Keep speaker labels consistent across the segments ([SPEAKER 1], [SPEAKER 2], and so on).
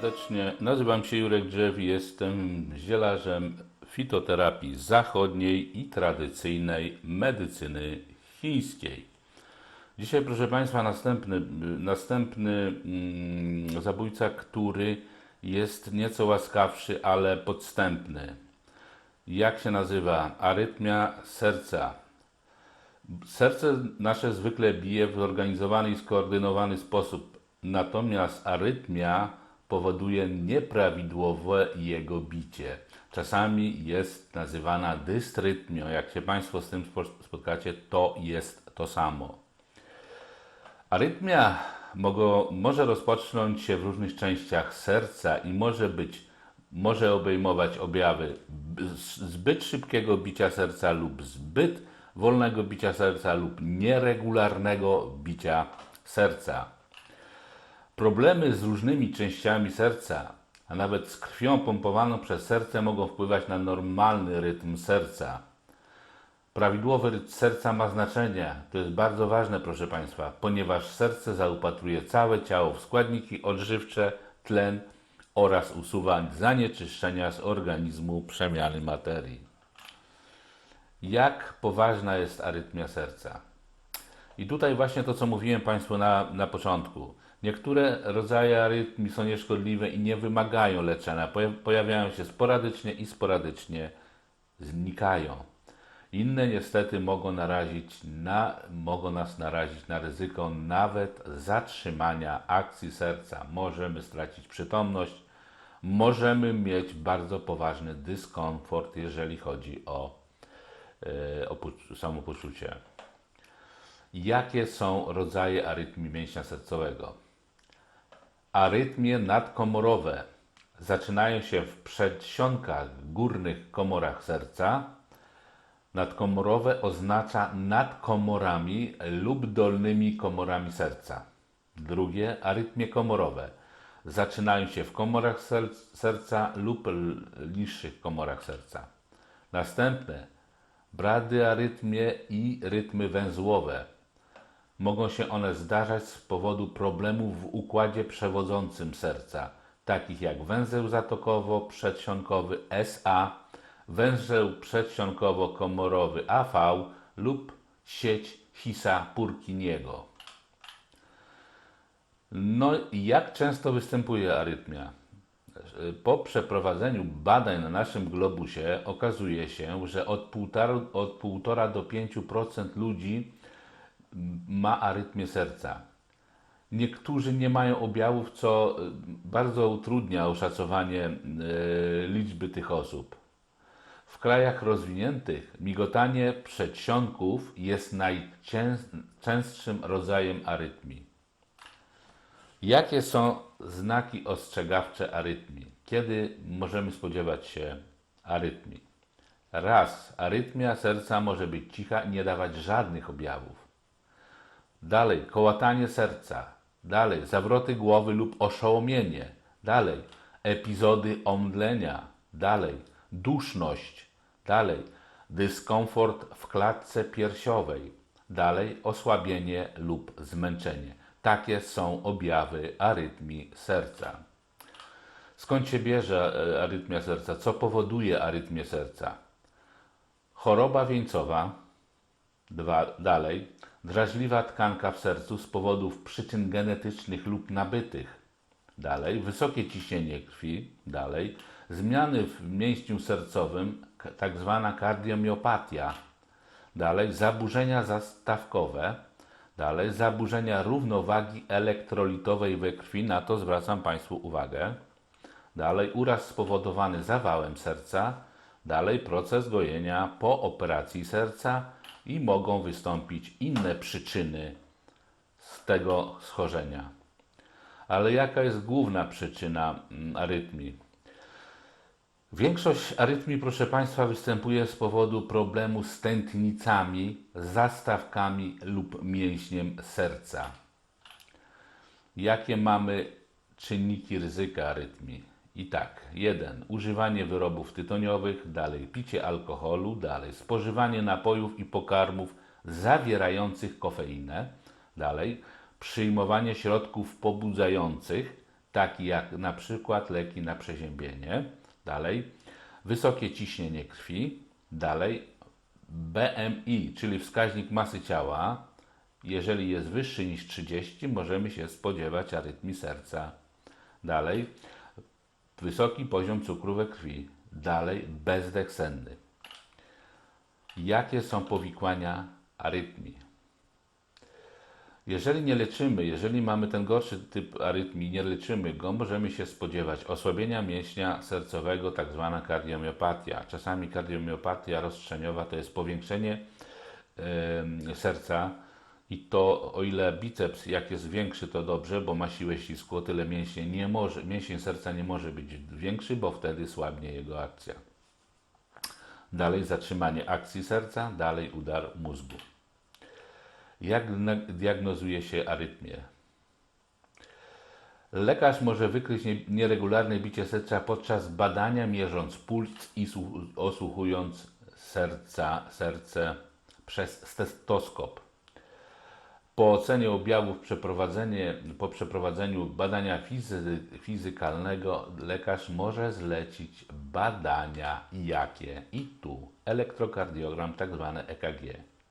[SPEAKER 1] serdecznie. Nazywam się Jurek Drzew i jestem zielarzem fitoterapii zachodniej i tradycyjnej medycyny chińskiej. Dzisiaj, proszę Państwa, następny, następny mm, zabójca, który jest nieco łaskawszy, ale podstępny. Jak się nazywa? Arytmia serca. Serce nasze zwykle bije w zorganizowany i skoordynowany sposób, natomiast arytmia powoduje nieprawidłowe jego bicie. Czasami jest nazywana dystrytmią. Jak się Państwo z tym spo- spotkacie, to jest to samo. Arytmia mogo, może rozpocząć się w różnych częściach serca i może być, może obejmować objawy zbyt szybkiego bicia serca lub zbyt wolnego bicia serca lub nieregularnego bicia serca. Problemy z różnymi częściami serca, a nawet z krwią pompowaną przez serce mogą wpływać na normalny rytm serca. Prawidłowy rytm serca ma znaczenie. To jest bardzo ważne, proszę Państwa, ponieważ serce zaopatruje całe ciało w składniki odżywcze, tlen oraz usuwa zanieczyszczenia z organizmu przemiany materii. Jak poważna jest arytmia serca? I tutaj właśnie to, co mówiłem Państwu na, na początku. Niektóre rodzaje arytmii są nieszkodliwe i nie wymagają leczenia. Poja- Pojawiają się sporadycznie i sporadycznie znikają. Inne niestety mogą, narazić na, mogą nas narazić na ryzyko nawet zatrzymania akcji serca. Możemy stracić przytomność, możemy mieć bardzo poważny dyskomfort, jeżeli chodzi o, e, o samopoczucie. Jakie są rodzaje arytmii mięśnia sercowego? Arytmie nadkomorowe zaczynają się w przedsionkach górnych komorach serca. Nadkomorowe oznacza nad komorami lub dolnymi komorami serca. Drugie, arytmie komorowe zaczynają się w komorach ser- serca lub niższych komorach serca. Następne, bradyarytmie i rytmy węzłowe. Mogą się one zdarzać z powodu problemów w układzie przewodzącym serca, takich jak węzeł zatokowo-przedsionkowy SA, węzeł przedsionkowo-komorowy AV lub sieć Hisa-Purkiniego. No jak często występuje arytmia? Po przeprowadzeniu badań na naszym globusie okazuje się, że od 1,5 od 1,5 do 5% ludzi ma arytmię serca. Niektórzy nie mają objawów, co y, bardzo utrudnia oszacowanie y, liczby tych osób. W krajach rozwiniętych migotanie przedsionków jest najczęstszym rodzajem arytmii. Jakie są znaki ostrzegawcze arytmii? Kiedy możemy spodziewać się arytmii? Raz, arytmia serca może być cicha i nie dawać żadnych objawów. Dalej, kołatanie serca. Dalej, zawroty głowy lub oszołomienie. Dalej, epizody omdlenia. Dalej, duszność. Dalej, dyskomfort w klatce piersiowej. Dalej, osłabienie lub zmęczenie. Takie są objawy arytmii serca. Skąd się bierze e, arytmia serca? Co powoduje arytmię serca? Choroba wieńcowa, Dwa, dalej, drażliwa tkanka w sercu z powodów przyczyn genetycznych lub nabytych. Dalej, wysokie ciśnienie krwi. Dalej, zmiany w mięśniu sercowym, tak zwana kardiomiopatia. Dalej, zaburzenia zastawkowe. Dalej, zaburzenia równowagi elektrolitowej we krwi. Na to zwracam Państwu uwagę. Dalej, uraz spowodowany zawałem serca. Dalej, proces gojenia po operacji serca i mogą wystąpić inne przyczyny z tego schorzenia. Ale jaka jest główna przyczyna mm, arytmii? Większość arytmii, proszę Państwa, występuje z powodu problemu z tętnicami, zastawkami lub mięśniem serca. Jakie mamy czynniki ryzyka arytmii? I tak, jeden, używanie wyrobów tytoniowych, dalej picie alkoholu, dalej spożywanie napojów i pokarmów zawierających kofeinę, dalej przyjmowanie środków pobudzających, taki jak na przykład leki na przeziębienie. Dalej, wysokie ciśnienie krwi. Dalej, BMI, czyli wskaźnik masy ciała. Jeżeli jest wyższy niż 30, możemy się spodziewać arytmii serca. Dalej, wysoki poziom cukru we krwi. Dalej, bezdech senny. Jakie są powikłania arytmii? Jeżeli nie leczymy, jeżeli mamy ten gorszy typ arytmii, nie leczymy go, możemy się spodziewać osłabienia mięśnia sercowego, tak zwana kardiomiopatia. Czasami kardiomiopatia rozstrzeniowa to jest powiększenie em, serca i to o ile biceps jak jest większy to dobrze, bo ma siłę ścisku, o tyle mięsień, nie może, mięsień serca nie może być większy, bo wtedy słabnie jego akcja. Dalej zatrzymanie akcji serca, dalej udar mózgu. Jak diagnozuje się arytmię? Lekarz może wykryć nie- nieregularne bicie serca podczas badania, mierząc puls i słu- osłuchując serca, serce przez stetoskop. Po ocenie objawów przeprowadzenie, po przeprowadzeniu badania fizy, fizykalnego lekarz może zlecić badania jakie i tu elektrokardiogram, tak zwane EKG.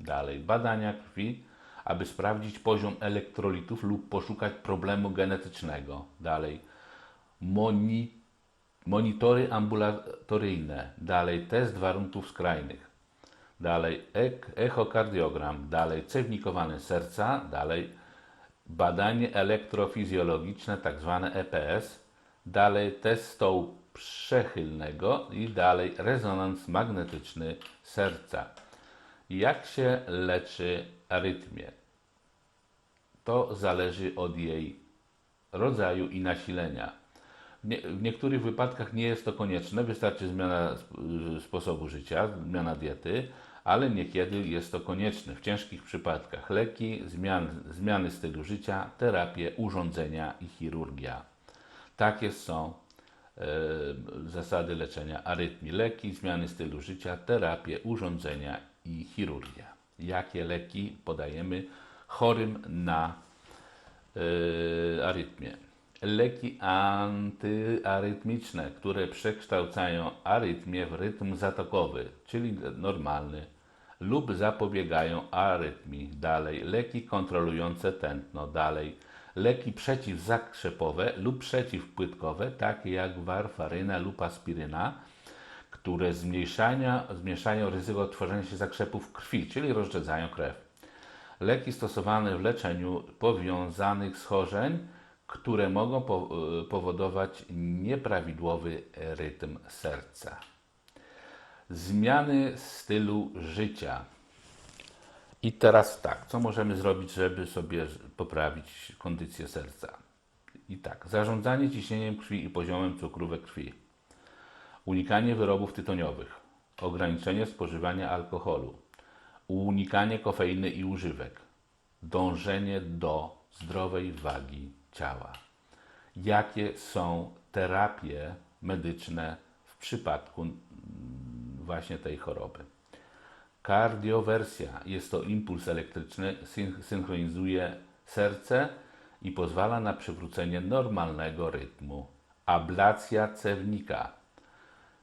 [SPEAKER 1] Dalej badania krwi, aby sprawdzić poziom elektrolitów lub poszukać problemu genetycznego. Dalej moni, monitory ambulatoryjne. Dalej test warunków skrajnych. Dalej echokardiogram, dalej cewnikowane serca, dalej badanie elektrofizjologiczne, tak zwane EPS, dalej test stołu przechylnego i dalej rezonans magnetyczny serca. Jak się leczy arytmię? To zależy od jej rodzaju i nasilenia. W, nie, w niektórych wypadkach nie jest to konieczne, wystarczy zmiana sp- sposobu życia, zmiana diety, ale niekiedy jest to konieczne. W ciężkich przypadkach leki, zmian, zmiany stylu życia, terapie, urządzenia i chirurgia. Takie są e, zasady leczenia arytmii. Leki, zmiany stylu życia, terapie, urządzenia i chirurgia. Jakie leki podajemy chorym na e, arytmię? Leki antyarytmiczne, które przekształcają arytmię w rytm zatokowy, czyli normalny, lub zapobiegają arytmii. Dalej, leki kontrolujące tętno. Dalej, leki przeciwzakrzepowe lub przeciwpłytkowe, takie jak warfaryna lub aspiryna, które zmniejszają ryzyko tworzenia się zakrzepów krwi, czyli rozrzedzają krew. Leki stosowane w leczeniu powiązanych schorzeń, które mogą y, powodować nieprawidłowy rytm serca. Zmiany stylu życia. I teraz tak, co możemy zrobić, żeby sobie poprawić kondycję serca? I tak, zarządzanie ciśnieniem krwi i poziomem cukru we krwi, unikanie wyrobów tytoniowych, ograniczenie spożywania alkoholu, unikanie kofeiny i używek, dążenie do zdrowej wagi ciała. Jakie są terapie medyczne w przypadku mm, właśnie tej choroby? Kardiowersja jest to impuls elektryczny, syn- synchronizuje serce i pozwala na przywrócenie normalnego rytmu. Ablacja cewnika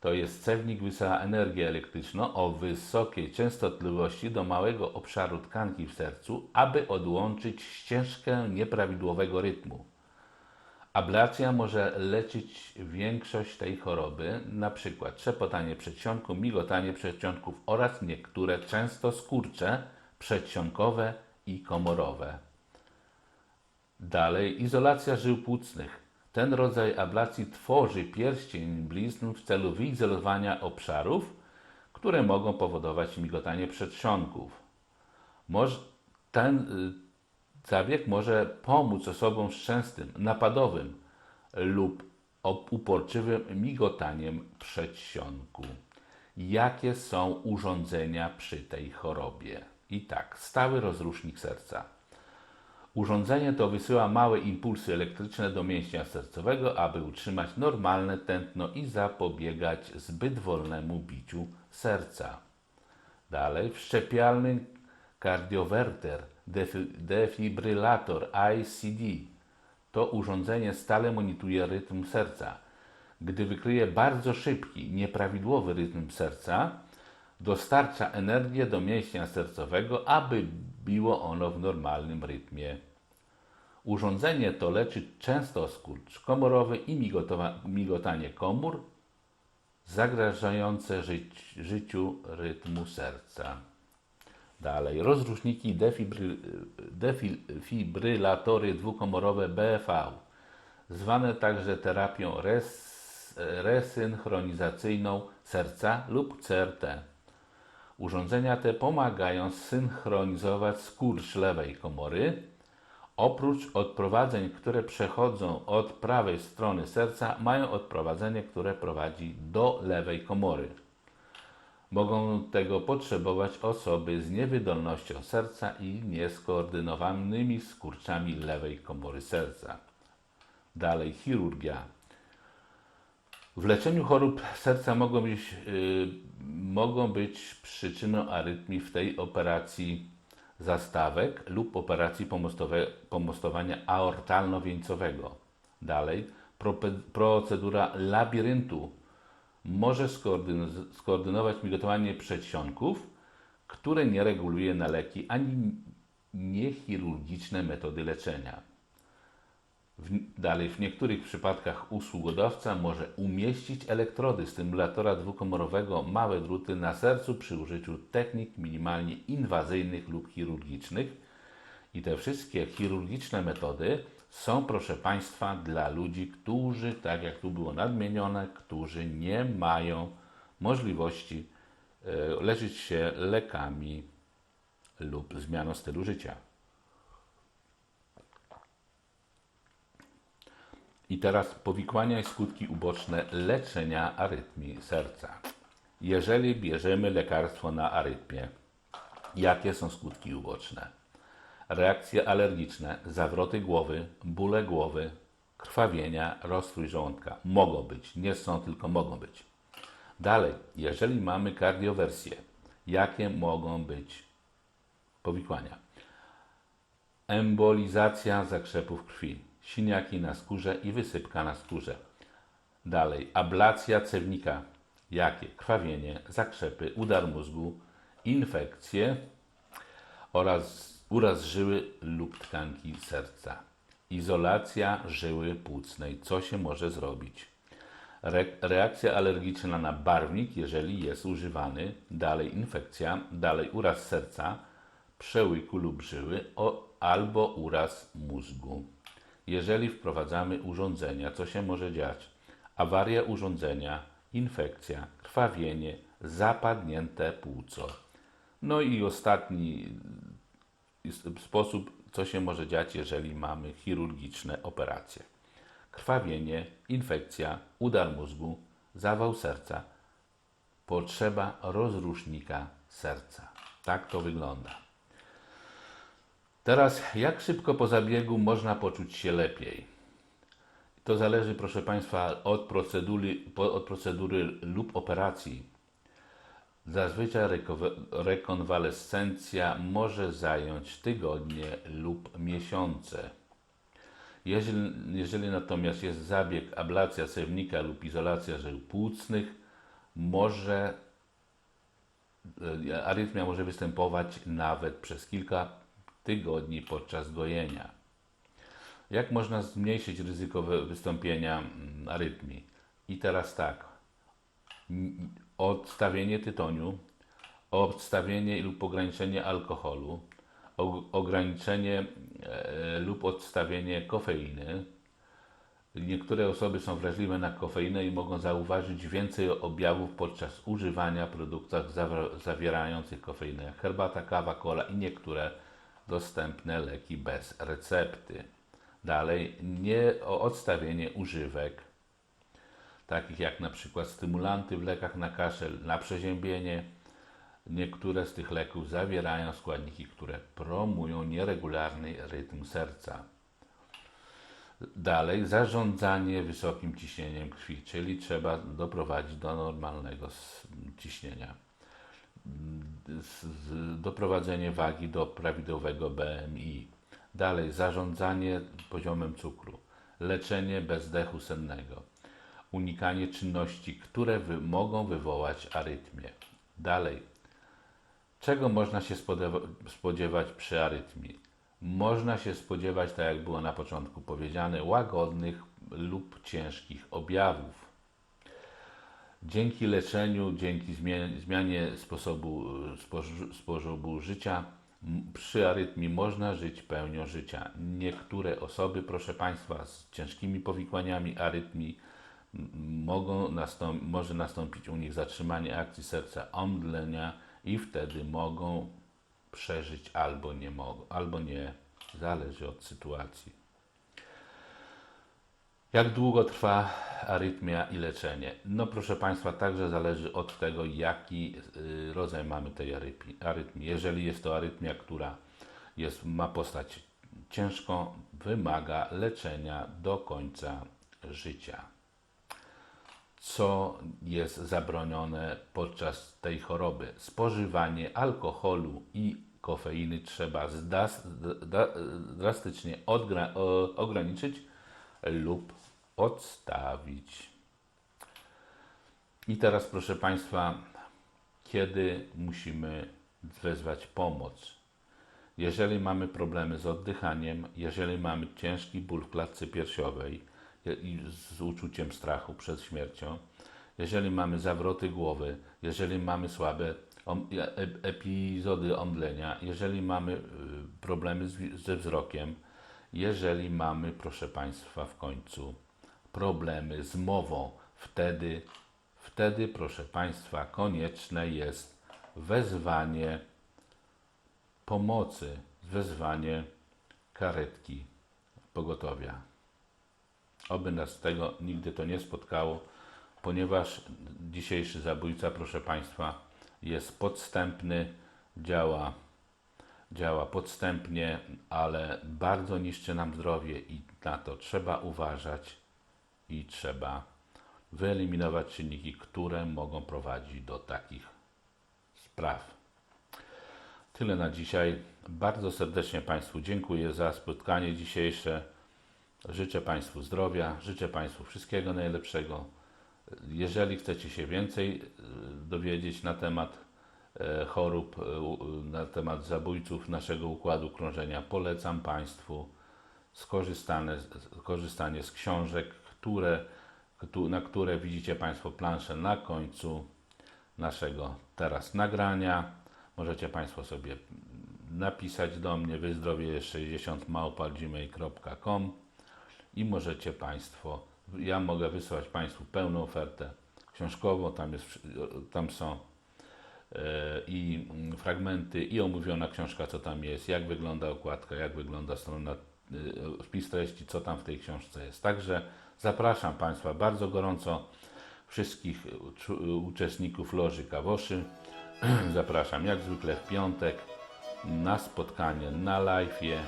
[SPEAKER 1] to jest cewnik wysyła energię elektryczną o wysokiej częstotliwości do małego obszaru tkanki w sercu, aby odłączyć ścieżkę nieprawidłowego rytmu. Ablacja może leczyć większość tej choroby, np. trzepotanie przedsionku, migotanie przedsionków oraz niektóre często skurcze przedsionkowe i komorowe. Dalej, izolacja żył płucnych. Ten rodzaj ablacji tworzy pierścień blizn w celu wyizolowania obszarów, które mogą powodować migotanie przedsionków. Moż, ten y, zabieg może pomóc osobom z napadowym lub uporczywym migotaniem przedsionku. Jakie są urządzenia przy tej chorobie? I tak, stały rozrusznik serca. Urządzenie to wysyła małe impulsy elektryczne do mięśnia sercowego, aby utrzymać normalne tętno i zapobiegać zbyt wolnemu biciu serca. Dalej, wszczepialny kardiowerter, defibrylator ICD To urządzenie stale monitoruje rytm serca. Gdy wykryje bardzo szybki, nieprawidłowy rytm serca, dostarcza energię do mięśnia sercowego, aby biło ono w normalnym rytmie. Urządzenie to leczy często skurcz komorowy i migotanie komór zagrażające życiu rytmu serca. Dalej, rozrusznniki defibry, defibrylatory dwukomorowe BFV, zwane także terapią res, resynchronizacyjną serca lub CRT. Urządzenia te pomagają synchronizować skurcz lewej komory. Oprócz odprowadzeń, które przechodzą od prawej strony serca, mają odprowadzenie, które prowadzi do lewej komory. Mogą tego potrzebować osoby z niewydolnością serca i nieskoordynowanymi skurczami lewej komory serca. Dalej, chirurgia. W leczeniu chorób serca mogą być, y, mogą być przyczyną arytmii w tej operacji zastawek lub operacji pomostowania aortalno-wieńcowego. Dalej, procedura labiryntu może skoordyn- skoordynować migotowanie przedsionków, które nie reguluje na leki ani niechirurgiczne metody leczenia. W, dalej, w niektórych przypadkach usługodawca może umieścić elektrody stymulatora dwukomorowego małe druty na sercu przy użyciu technik minimalnie inwazyjnych lub chirurgicznych. I te wszystkie chirurgiczne metody są, proszę Państwa, dla ludzi, którzy, tak jak tu było nadmienione, którzy nie mają możliwości e, leczyć się lekami lub zmianą stylu życia. I teraz powikłania i skutki uboczne leczenia arytmii serca. Jeżeli bierzemy lekarstwo na arytmię, jakie są skutki uboczne? Reakcje alergiczne, zawroty głowy, bóle głowy, krwawienia, rozstrój żołądka. Mogą być, nie są, tylko mogą być. Dalej, jeżeli mamy kardiowersję, jakie mogą być powikłania? Embolizacja zakrzepów krwi, siniaki na skórze i wysypka na skórze. Dalej, ablacja cewnika. Jakie? Krwawienie, zakrzepy, udar mózgu, infekcje oraz uraz żyły lub tkanki serca. Izolacja żyły płucnej. Co się może zrobić? Re reakcja alergiczna na barwnik, jeżeli jest używany. Dalej infekcja, dalej uraz serca, przełyku lub żyły o, albo uraz mózgu. Jeżeli wprowadzamy urządzenia, co się może dziać? Awaria urządzenia, infekcja, krwawienie, zapadnięte płuco. No i ostatni sposób, co się może dziać, jeżeli mamy chirurgiczne operacje. Krwawienie, infekcja, udar mózgu, zawał serca. Potrzeba rozrusznika serca. Tak to wygląda. Teraz, jak szybko po zabiegu można poczuć się lepiej? To zależy, proszę Państwa, od procedury, od procedury lub operacji. Zazwyczaj rekonwalescencja może zająć tygodnie lub miesiące. Jeżeli, jeżeli natomiast jest zabieg ablacja cewnika lub izolacja żył płucnych, może e, arytmia może występować nawet przez kilka tygodni podczas gojenia. Jak można zmniejszyć ryzyko wy- wystąpienia mm, arytmii? I teraz tak. Odstawienie tytoniu, odstawienie lub ograniczenie alkoholu, ograniczenie e, lub odstawienie kofeiny. Niektóre osoby są wrażliwe na kofeinę i mogą zauważyć więcej objawów podczas używania produktów zawierających kofeinę, jak herbata, kawa, kola i niektóre dostępne leki bez recepty. Dalej, nie o odstawienie używek, takich jak na przykład stymulanty w lekach na kaszel, na przeziębienie. Niektóre z tych leków zawierają składniki, które promują nieregularny rytm serca. Dalej, zarządzanie wysokim ciśnieniem krwi, czyli trzeba doprowadzić do normalnego ciśnienia. Doprowadzenie wagi do prawidłowego BMI. Dalej, zarządzanie poziomem cukru. leczenie bezdechu sennego, unikanie czynności, które wy, mogą wywołać arytmię. Dalej, czego można się spodziewa- spodziewać przy arytmii? Można się spodziewać, tak jak było na początku powiedziane, łagodnych lub ciężkich objawów. Dzięki leczeniu, dzięki zmianie, sposobu, e, sposobu życia, przy arytmii można żyć pełnią życia. Niektóre osoby, proszę Państwa, z ciężkimi powikłaniami arytmii mogą nastąp- może nastąpić u nich zatrzymanie akcji serca, omdlenia i wtedy mogą przeżyć albo nie mogą, albo nie, zależy od sytuacji. Jak długo trwa arytmia i leczenie? No proszę Państwa, także zależy od tego, jaki y, rodzaj mamy tej arytmii. Jeżeli jest to arytmia, która jest, ma postać ciężką, wymaga leczenia do końca życia. Co jest zabronione podczas tej choroby? Spożywanie alkoholu i kofeiny trzeba drastycznie ograniczyć lub odstawić. I teraz, proszę Państwa, kiedy musimy wezwać pomoc? Jeżeli mamy problemy z oddychaniem, jeżeli mamy ciężki ból w klatce piersiowej i z uczuciem strachu przed śmiercią, jeżeli mamy zawroty głowy, jeżeli mamy słabe om- e- epizody omdlenia, jeżeli mamy problemy ze wzrokiem, jeżeli mamy, proszę Państwa, w końcu problemy z mową, wtedy, wtedy, proszę Państwa, konieczne jest wezwanie pomocy, wezwanie karetki pogotowia. Oby nas tego nigdy to nie spotkało, ponieważ dzisiejszy zabójca, proszę Państwa, jest podstępny, działa, działa podstępnie, ale bardzo niszczy nam zdrowie i na to trzeba uważać i trzeba wyeliminować czynniki, które mogą prowadzić do takich spraw. Tyle na dzisiaj. Bardzo serdecznie Państwu dziękuję za spotkanie dzisiejsze. Życzę Państwu zdrowia, życzę Państwu wszystkiego najlepszego. Jeżeli chcecie się więcej e, dowiedzieć na temat e, chorób, e, na temat zabójców naszego układu krążenia, polecam Państwu skorzystane, korzystanie z książek, które, któ- na które widzicie Państwo planszę na końcu naszego teraz nagrania. Możecie Państwo sobie napisać do mnie wyzdrowie60małpa.gmail.com i możecie Państwo, ja mogę wysłać Państwu pełną ofertę książkową, tam, jest, tam są e, i fragmenty, i omówiona książka, co tam jest, jak wygląda okładka, jak wygląda strona, e, wpis treści, co tam w tej książce jest. Także zapraszam Państwa bardzo gorąco, wszystkich uczestników Loży Kawoszy. Zapraszam jak zwykle w piątek na spotkanie na live'ie,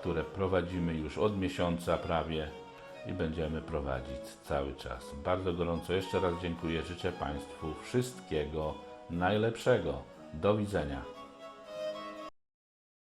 [SPEAKER 1] które prowadzimy już od miesiąca prawie i będziemy prowadzić cały czas. Bardzo gorąco jeszcze raz dziękuję. Życzę Państwu wszystkiego najlepszego. Do widzenia.